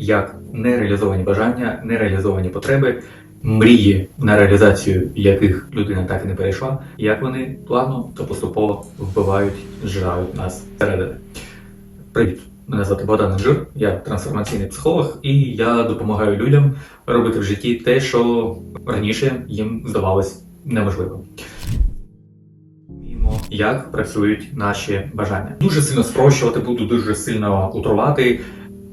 як нереалізовані бажання, нереалізовані потреби, мрії, на реалізацію яких людина так і не перейшла, як вони плавно та поступово вбивають, зжирають нас зсередини. Привіт! Мене звати Богдан Жир, я трансформаційний психолог, і я допомагаю людям робити в житті те, що раніше їм здавалось неможливим. Як працюють наші бажання. Дуже сильно спрощувати, буду дуже сильно утрувати.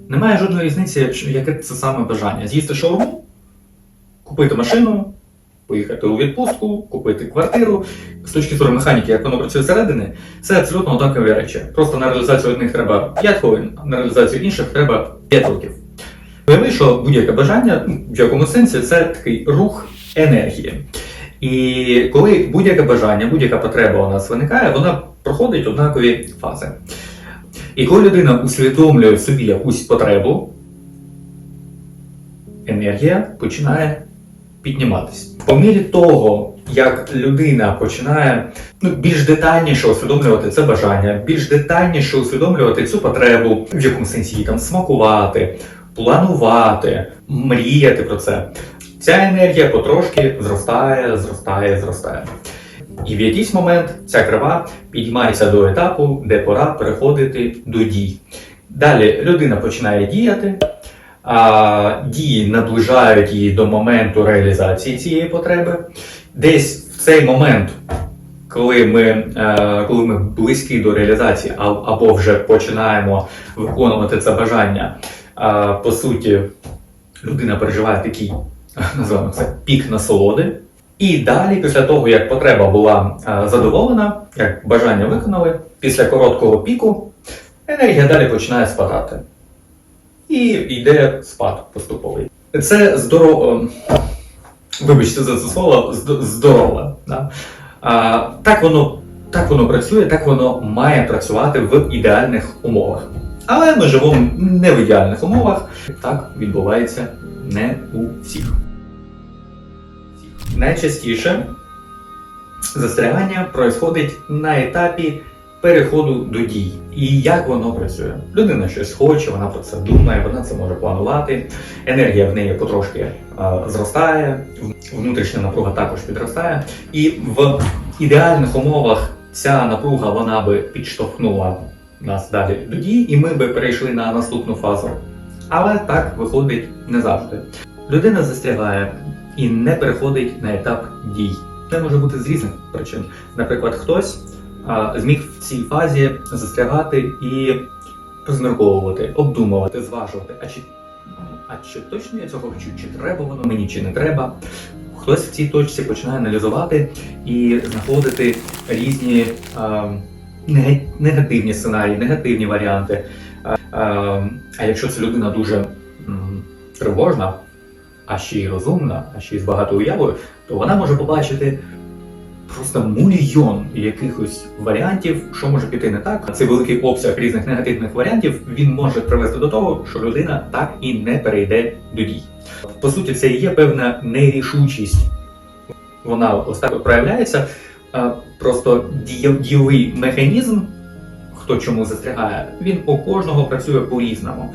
Немає жодної різниці, яке це саме бажання. З'їсти шаурму, купити машину, поїхати у відпустку, купити квартиру. З точки зору механіки, як воно працює зсередини, це абсолютно однакові речі. Просто на реалізацію одних треба 5 хвилин, а на реалізацію інших треба 5 років. Уяви, що будь-яке бажання, ну, в якому сенсі, це такий рух енергії. І коли будь-яке бажання, будь-яка потреба у нас виникає, вона проходить однакові фази. І коли людина усвідомлює собі якусь потребу, енергія починає підніматись. По мірі того, як людина починає ну, більш детальніше усвідомлювати це бажання, більш детальніше усвідомлювати цю потребу, в якому сенсі її там смакувати, планувати, мріяти про це, ця енергія потрошки зростає, зростає, зростає. І в якийсь момент ця крива підіймається до етапу, де пора переходити до дій. Далі людина починає діяти, а дії наближають її до моменту реалізації цієї потреби. Десь в цей момент, коли ми, е, коли ми близькі до реалізації, або вже починаємо виконувати це бажання, по суті, людина переживає такий, називаємо це пік насолоди. І далі, після того, як потреба була е, задоволена, як бажання виконали, після короткого піку енергія далі починає спадати. І йде спад поступовий. Це здорово. Вибачте за це слово, зд- здорово. Да? Так, воно, так воно працює, так воно має працювати в ідеальних умовах. Але ми живемо не в ідеальних умовах. Так відбувається не у всіх. Найчастіше застрягання происходить на етапі переходу до дій. І як воно працює? Людина щось хоче, вона про це думає, вона це може планувати. Енергія в неї потрошки е, зростає, внутрішня напруга також підростає. І в ідеальних умовах ця напруга вона би підштовхнула нас далі до дій, і ми би перейшли на наступну фазу. Але так виходить не завжди. Людина застрягає і не переходить на етап дій. Це може бути з різних причин. Наприклад, хтось а, зміг в цій фазі застрягати і розмірковувати, обдумувати, зважувати. А чи, а чи точно я цього хочу? Чи треба воно мені, чи не треба? Хтось в цій точці починає аналізувати і знаходити різні а, негативні сценарії, негативні варіанти. А, а, якщо це людина дуже м, тривожна, а ще й розумна, а ще й з багатою уявою, то вона може побачити просто мільйон якихось варіантів, що може піти не так. Цей великий обсяг різних негативних варіантів він може привести до того, що людина так і не перейде до дій. По суті, це є певна нерішучість. Вона ось так проявляється. Просто дійовий механізм, хто чому застрягає, він у кожного працює по-різному.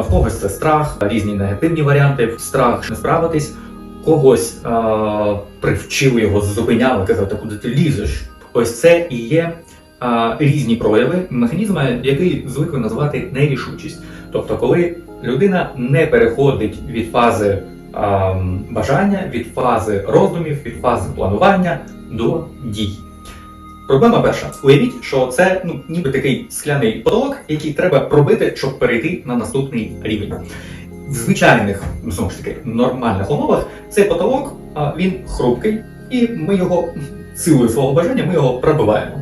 В когось це страх, різні негативні варіанти, страх не справитись, когось а, привчили його, зупиняли, казав, та куди ти лізеш. Ось це і є а, різні прояви механізму, який звикли називати нерішучість. Тобто, коли людина не переходить від фази а, бажання, від фази роздумів, від фази планування до дій. Проблема перша. Уявіть, що це ну, ніби такий скляний потолок, який треба пробити, щоб перейти на наступний рівень. В звичайних, ну, знову ж таки, нормальних умовах цей потолок він хрупкий, і ми його силою свого бажання ми його пробиваємо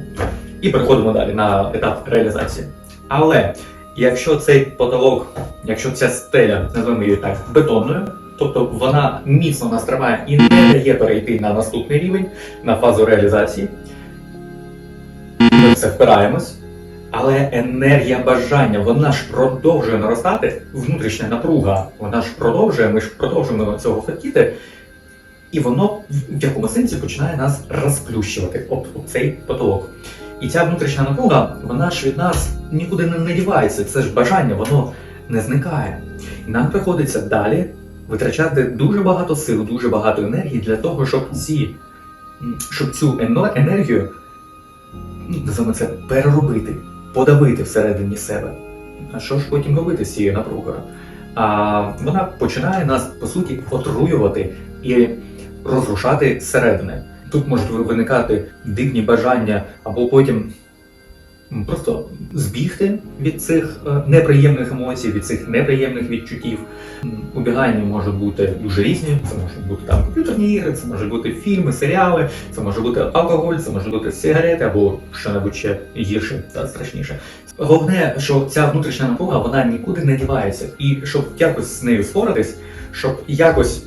і переходимо далі на етап реалізації. Але якщо цей потолок, якщо ця стеля, називаємо її так, бетонною, тобто вона міцно нас тримає і не дає перейти на наступний рівень, на фазу реалізації, ми в це впираємось, але енергія бажання, вона ж продовжує наростати, внутрішня напруга, вона ж продовжує, ми ж продовжуємо цього хотіти, і воно в- якому сенсі починає нас розплющувати, об цей потолок. І ця внутрішня напруга, вона ж від нас нікуди не надівається. Це ж бажання, воно не зникає. І нам приходиться далі витрачати дуже багато сил, дуже багато енергії для того, щоб ці, щоб цю енергію, називаємо це, переробити, подавити всередині себе. А що ж потім робити з цією напругою? А вона починає нас по суті отруювати і розрушати зсередини. Тут можуть виникати дивні бажання, або потім просто збігти від цих е, неприємних емоцій, від цих неприємних відчуттів. Убігання можуть бути дуже різні. Це можуть бути там комп'ютерні ігри, це можуть бути фільми, серіали, це може бути алкоголь, це може бути сигарети або що-небудь ще гірше та страшніше. Головне, що ця внутрішня напруга вона нікуди не дівається, і щоб якось з нею споратись, щоб якось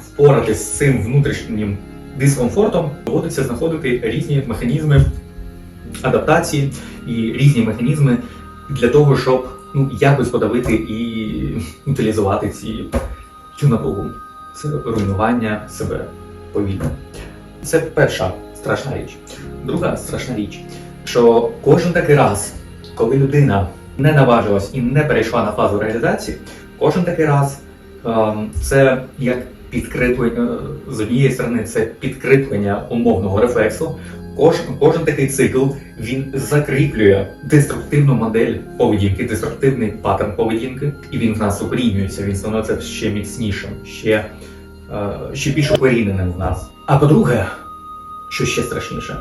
впоратись з цим внутрішнім дискомфортом, доводиться знаходити різні механізми адаптації і різні механізми для того, щоб ну, якось подавити і утилізувати ці, цю напругу. Це руйнування себе повільно. Це перша страшна річ. Друга страшна річ, що кожен такий раз, коли людина не наважилась і не перейшла на фазу реалізації, кожен такий раз ем, це як підкріплення з однієї сторони, це підкріплення умовного рефлексу. Кожен, кожен такий цикл він закріплює деструктивну модель поведінки, деструктивний паттерн поведінки, і він в нас укорінюється, він становиться ще міцнішим, ще, е, ще більш укоріненим в нас. А по-друге, що ще страшніше,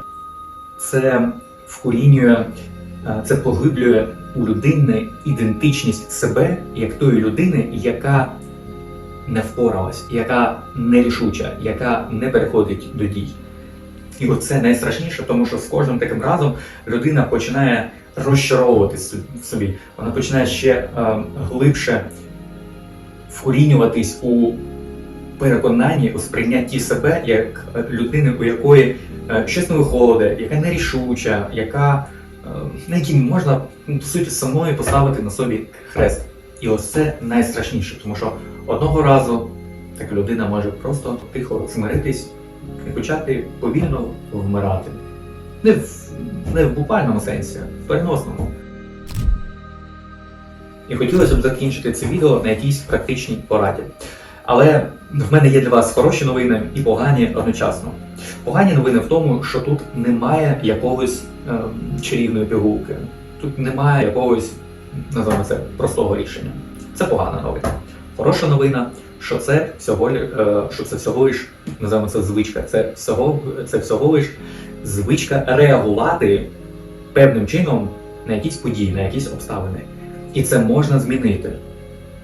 це вкорінює, е, це поглиблює у людини ідентичність себе як тої людини, яка не впоралась, яка нерішуча, яка не переходить до дій. І оце найстрашніше, тому що з кожним таким разом людина починає розчаровуватись в собі. Вона починає ще е, глибше вкорінюватись у переконанні, у сприйнятті себе як людини, у якої е, щось не виходить, яка нерішуча, яка, е, на якій можна ну, по суті самої поставити на собі хрест. І ось це найстрашніше, тому що одного разу така людина може просто тихо змиритись і почати повільно вмирати. Не в, не в буквальному сенсі, в переносному. І хотілося б закінчити це відео на якійсь практичній пораді. Але в мене є для вас хороші новини і погані одночасно. Погані новини в тому, що тут немає якогось ем, чарівної пігулки, тут немає якогось, називаємо це, простого рішення. Це погана новина. Хороша новина, що це всього е, що це всього лиш, називаємо це звичка. Це всього, це всього лиш звичка реагувати певним чином на якісь події, на якісь обставини. І це можна змінити.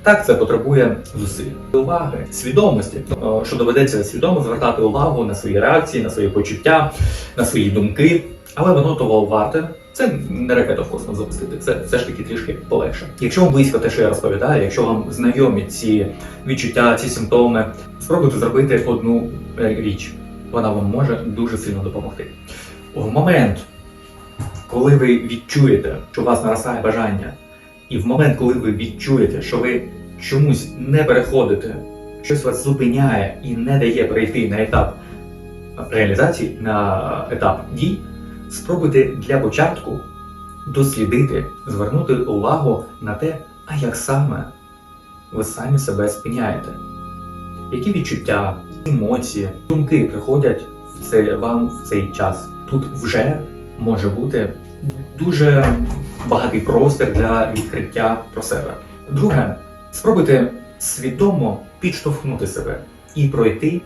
Так, це потребує зусиль, уваги, свідомості, е, що доведеться свідомо звертати увагу на свої реакції, на свої почуття, на свої думки, але воно того варте. Це не ракета космос запустити, це все ж таки трішки полегше. Якщо вам близько те, що я розповідаю, якщо вам знайомі ці відчуття, ці симптоми, спробуйте зробити одну річ. Вона вам може дуже сильно допомогти. В момент, коли ви відчуєте, що у вас наростає бажання, і в момент, коли ви відчуєте, що ви чомусь не переходите, щось вас зупиняє і не дає перейти на етап реалізації, на етап дій, спробуйте для початку дослідити, звернути увагу на те, а як саме ви самі себе спиняєте. Які відчуття, емоції, думки приходять в цей, вам в цей час? Тут вже може бути дуже багатий простір для відкриття про себе. Друге, спробуйте свідомо підштовхнути себе і пройти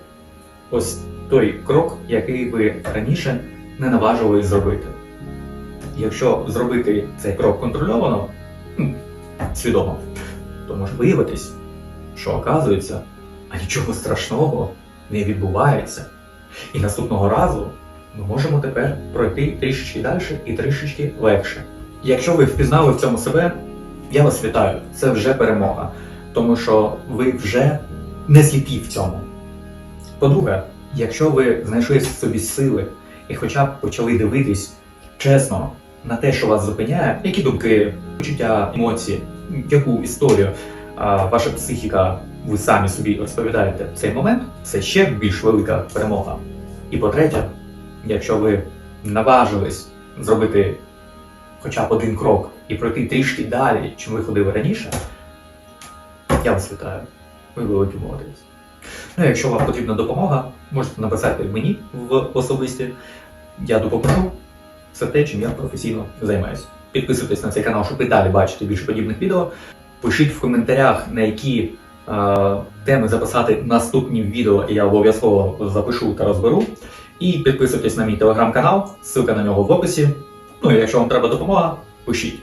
ось той крок, який ви раніше не наважували зробити. Якщо зробити цей крок контрольовано, свідомо, то може виявитись, що оказується, а нічого страшного не відбувається. І наступного разу ми можемо тепер пройти трішечки далі і трішечки легше. Якщо ви впізнали в цьому себе, я вас вітаю. Це вже перемога, тому що ви вже не сліпі в цьому. По-друге, якщо ви знайшли в собі сили і хоча б почали дивитись чесно на те, що вас зупиняє, які думки, почуття, емоції, яку історію а, ваша психіка, ви самі собі розповідаєте в цей момент, це ще більш велика перемога. І по-третє, якщо ви наважились зробити хоча б один крок і пройти трішки далі, чим ви ходили раніше, Я вас вітаю. Ви великий молодець. Ну, якщо вам потрібна допомога, можете написати мені в особисті. Я допоможу. Це те, чим я професійно займаюся. Підписуйтесь на цей канал, щоб і далі бачити більше подібних відео. Пишіть в коментарях, на які е, теми записати наступні відео, і я обов'язково запишу та розберу. І підписуйтесь на мій телеграм-канал, ссылка на нього в описі. Ну і якщо вам треба допомога, пишіть.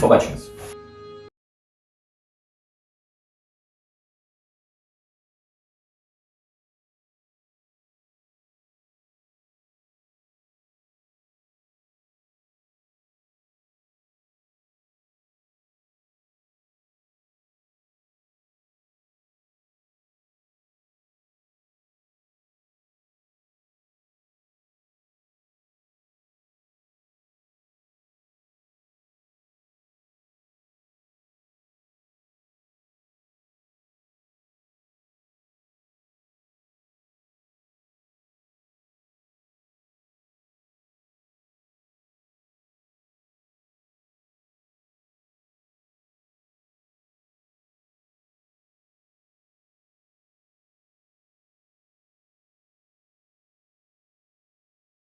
Побачимось.